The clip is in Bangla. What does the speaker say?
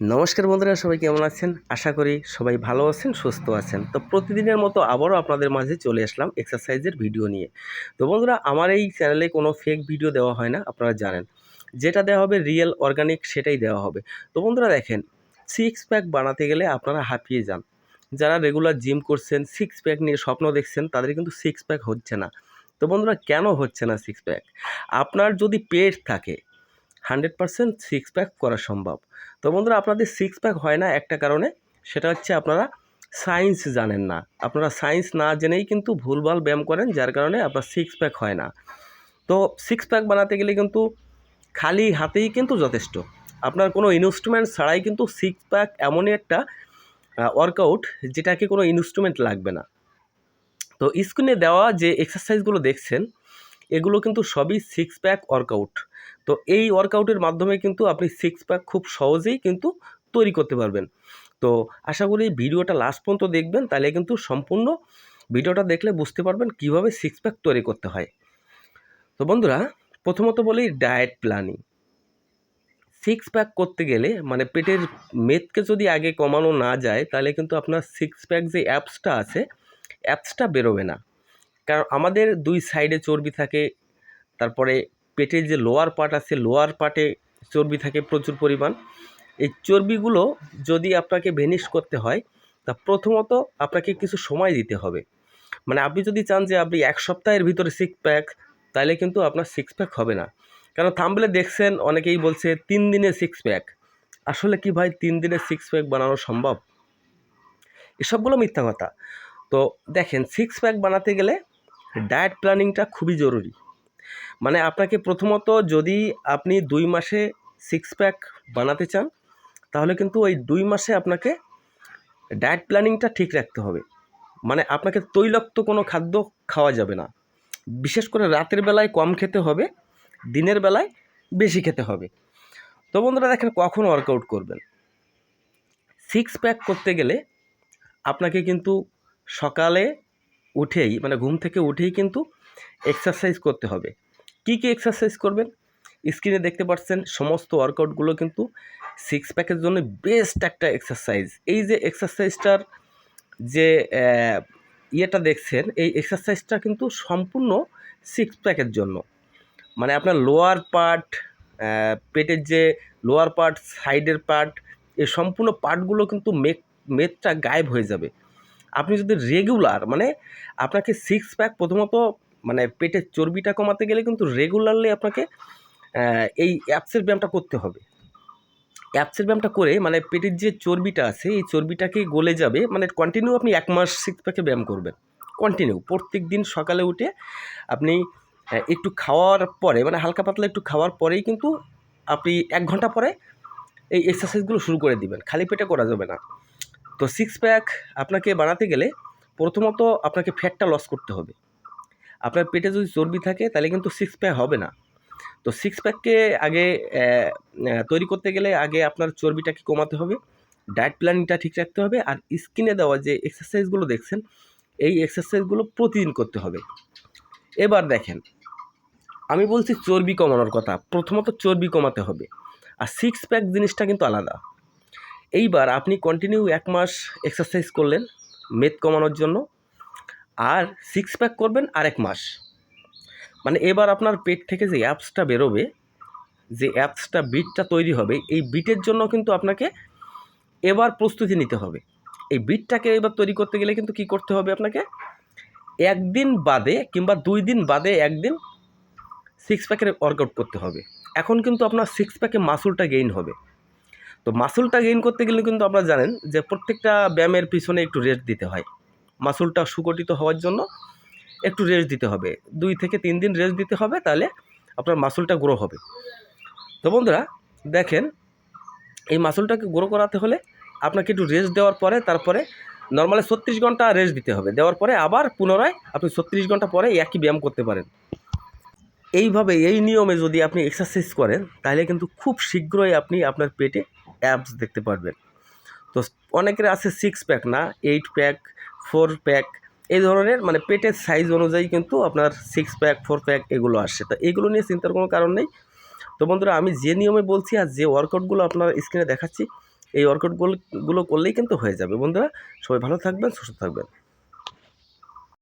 নমস্কার বন্ধুরা, সবাই কেমন আছেন? আশা করি সবাই ভালো আছেন, সুস্থ আছেন। তো প্রতিদিনের মতো আবারও আপনাদের মাঝে চলে আসলাম এক্সারসাইজের ভিডিও নিয়ে। তো বন্ধুরা, আমার এই চ্যানেলে কোনো ফেক ভিডিও দেওয়া হয় না, আপনারা জানেন। যেটা দেওয়া হবে রিয়েল অর্গানিক সেটাই দেওয়া হবে। তো বন্ধুরা দেখেন সিক্স প্যাক বানাতে গেলে আপনারা হাঁপিয়ে যান। যারা রেগুলার জিম করছেন সিক্স প্যাক নিয়ে স্বপ্ন দেখছেন, তাদের কিন্তু সিক্স প্যাক হচ্ছে না। তো বন্ধুরা, কেন হচ্ছে না সিক্স প্যাক আপনার যদি পেট থাকে হান্ড্রেড পারসেন্ট সিক্স প্যাক করা সম্ভব। তো বন্ধুরা, আপনাদের সিক্স প্যাক হয় না একটা কারণে, সেটা হচ্ছে আপনারা সায়েন্স জানেন না। আপনারা সায়েন্স না জেনেই কিন্তু ভুলভাল ব্যায়াম করেন, যার কারণে আপনার সিক্স প্যাক হয় না। তো সিক্স প্যাক বানাতে গেলে কিন্তু খালি হাতেই কিন্তু যথেষ্ট। আপনার কোনো ইনস্ট্রুমেন্ট ছাড়াই কিন্তু সিক্স প্যাক এমনই একটা ওয়ার্কআউট যেটাকে কোনো ইনস্ট্রুমেন্ট লাগবে না। তো স্ক্রিনে দেওয়া যে এক্সারসাইজগুলো দেখছেন, এগুলো কিন্তু সবই সিক্স প্যাক ওয়ার্কআউট তো এই ওয়ার্কআউটের মাধ্যমে কিন্তু আপনি সিক্স প্যাক খুব সহজেই কিন্তু তৈরি করতে পারবেন। তো আশা করি ভিডিওটা লাস্ট পর্যন্ত দেখবেন, তাহলে কিন্তু সম্পূর্ণ ভিডিওটা দেখলে বুঝতে পারবেন কীভাবে সিক্স প্যাক তৈরি করতে হয়। তো বন্ধুরা, প্রথমত বলি ডায়েট প্ল্যানিং সিক্স প্যাক করতে গেলে মানে পেটের মেদকে যদি আগে কমানো না যায়, তাহলে কিন্তু আপনার সিক্স প্যাক যে অ্যাপসটা আছে অ্যাপসটা বেরোবে না। কারণ আমাদের দুই সাইডে চর্বি থাকে, তারপরে পেটের যে লোয়ার পার্ট আছে লোয়ার পার্টে চর্বি থাকে প্রচুর পরিমাণ। এই চর্বিগুলো যদি আপনাকে ভেনিশ করতে হয়, তা প্রথমত আপনাকে কিছু সময় দিতে হবে। মানে আপনি যদি চান যে আপনি এক সপ্তাহের ভিতরে সিক্স প্যাক তাহলে কিন্তু আপনার সিক্স প্যাক হবে না। কারণ থামবলে দেখছেন, অনেকেই বলছে তিন দিনে সিক্স প্যাক আসলে কি ভাই, তিন দিনে সিক্স প্যাক বানানো সম্ভব? এসবগুলো মিথ্যা কথা। তো দেখেন সিক্স প্যাক বানাতে গেলে ডায়েট প্ল্যানিংটা খুবই জরুরি। মানে আপনাকে প্রথমত যদি আপনি দুই মাসে সিক্স প্যাক বানাতে চান, তাহলে কিন্তু ওই দুই মাসে আপনাকে ডায়েট প্ল্যানিংটা ঠিক রাখতে হবে। মানে আপনাকে তৈলাক্ত কোনো খাদ্য খাওয়া যাবে না। বিশেষ করে রাতের বেলায় কম খেতে হবে, দিনের বেলায় বেশি খেতে হবে। তো বন্ধুরা দেখেন কখন ওয়ার্কআউট করবেন। সিক্স প্যাক করতে গেলে আপনাকে কিন্তু সকালে উঠেই মানে ঘুম থেকে উঠেই কিন্তু এক্সারসাইজ করতে হবে। কি কি এক্সারসাইজ করবেন? স্ক্রিনে দেখতে পাচ্ছেন সমস্ত ওয়ার্কআউটগুলো কিন্তু সিক্স প্যাকের জন্য বেস্ট একটা এক্সারসাইজ। এই যে এক্সারসাইজটার যে ইয়েটা দেখছেন, এই এক্সারসাইজটা কিন্তু সম্পূর্ণ সিক্স প্যাকের জন্য। মানে আপনার লোয়ার পার্ট পেটের যে লোয়ার পার্ট সাইডের পার্ট এই সম্পূর্ণ পার্টগুলো কিন্তু মেক মেদটা গায়েব হয়ে যাবে। আপনি যদি রেগুলার মানে আপনাকে সিক্স প্যাক প্রথমত মানে পেটের চর্বিটা কমাতে গেলে কিন্তু রেগুলারলি আপনাকে এই অ্যাপসের ব্যায়ামটা করতে হবে। অ্যাপসের ব্যায়ামটা করে মানে পেটের যে চর্বিটা আছে, এই চর্বিটাকে গলে যাবে মানে কন্টিনিউ আপনি এক মাস সিক্স প্যাকে ব্যায়াম করবেন। কন্টিনিউ প্রত্যেক দিন সকালে উঠে আপনি একটু খাওয়ার পরে মানে হালকা পাতলা একটু খাওয়ার পরেই কিন্তু আপনি এক ঘণ্টা পরে এই এক্সারসাইজগুলো শুরু করে দিবেন। খালি পেটে করা যাবে না। তো সিক্স প্যাক আপনাকে বানাতে গেলে প্রথমত আপনাকে ফ্যাটটা লস করতে হবে। আপনার পেটে যদি চর্বি থাকে, তাহলে কিন্তু সিক্স প্যাক হবে না। তো সিক্স প্যাককে আগে তৈরি করতে গেলে আগে আপনার চর্বিটাকে কমাতে হবে ডায়েট প্ল্যানিংটা ঠিক রাখতে হবে, আর স্কিনে দেওয়া যে এক্সারসাইজগুলো দেখছেন, এই এক্সারসাইজগুলো প্রতিদিন করতে হবে। এবার দেখেন, আমি বলছি চর্বি কমানোর কথা, প্রথমত চর্বি কমাতে হবে, আর সিক্স প্যাক জিনিসটা কিন্তু আলাদা। এইবার আপনি কন্টিনিউ এক মাস এক্সারসাইজ করলেন, মেদ কমানোর জন্য আর সিক্স প্যাক করবেন আরেক মাস। মানে এবার আপনার পেট থেকে যে অ্যাপসটা বেরোবে, যে অ্যাপসটা বিটটা তৈরি হবে, এই বিটের জন্য কিন্তু আপনাকে এবার প্রস্তুতি নিতে হবে। এই বিটটাকে এবার তৈরি করতে গেলে কিন্তু কি করতে হবে আপনাকে? একদিন বাদে কিংবা দুই দিন বাদে একদিন সিক্স প্যাকের ওয়ার্কআউট করতে হবে। এখন কিন্তু আপনার সিক্স প্যাকে মাসুলটা গেইন হবে। তো মাসুলটা গেইন করতে গেলে কিন্তু আপনারা জানেন যে প্রত্যেকটা ব্যায়ামের পিছনে একটু রেস্ট দিতে হয়। মাসুলটা সুগঠিত হওয়ার জন্য একটু রেস্ট দিতে হবে। দুই থেকে তিন দিন রেস্ট দিতে হবে, তাহলে আপনার মাসুলটা গ্রো হবে। তো বন্ধুরা, দেখেন, এই মাসুলটাকে গ্রো করাতে হলে আপনাকে একটু রেস্ট দেওয়ার পরে, তারপরে নর্মালি ছত্রিশ ঘণ্টা রেস্ট দিতে হবে। দেওয়ার পরে আবার পুনরায় আপনি ছত্রিশ ঘণ্টা পরে একই ব্যায়াম করতে পারেন। এইভাবে, এই নিয়মে যদি আপনি এক্সারসাইজ করেন, তাহলে কিন্তু খুব শীঘ্রই আপনি আপনার পেটে অ্যাপস দেখতে পারবেন। তো অনেকের আছে সিক্স প্যাক না এইট প্যাক ফোর প্যাক এই ধরনের মানে পেটের সাইজ অনুযায়ী কিন্তু আপনার সিক্স প্যাক ফোর প্যাক এগুলো আসে। তো এগুলো নিয়ে চিন্তার কোনো কারণ নেই। তো বন্ধুরা, আমি যে নিয়মে বলছি আর যে ওয়ার্কআউটগুলো আপনার স্ক্রিনে দেখাচ্ছি, এই ওয়ার্কআউটগুলো গুলো করলেই কিন্তু হয়ে যাবে। বন্ধুরা, সবাই ভালো থাকবেন, সুস্থ থাকবেন।